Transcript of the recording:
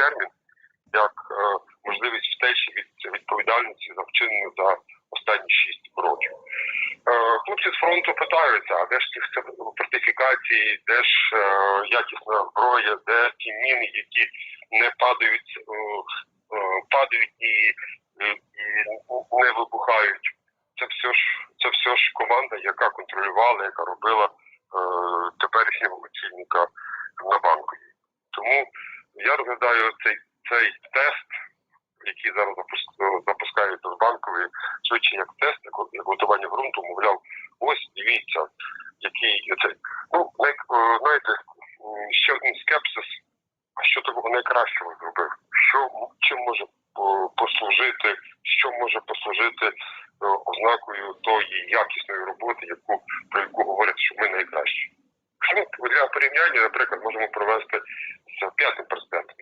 термін, як е, можливість втечі від відповідальності за вчинення за останні 6 років. Е, Хлопці з фронту питаються, а де ж ті фортифікації, де ж е, якісна зброя, де ті міни, які не падають, падають і, і не вибухають. Це все ж це все ж команда, яка контролювала, яка робила е, теперішнього очільника на банку. Тому я розглядаю цей цей тест, який зараз запуск- запускають з банкової, швидше як тест, як готування ґрунту, мовляв, ось дивіться, який це. Ну, най- е, знаєте, ще один скепсис, що такого найкращого зробив? Що чим може послужити, що може послужити е, ознакою тої якісної роботи, яку про яку говорять, що ми найкращі. Для порівняння, наприклад, можемо провести п'ятим президентом.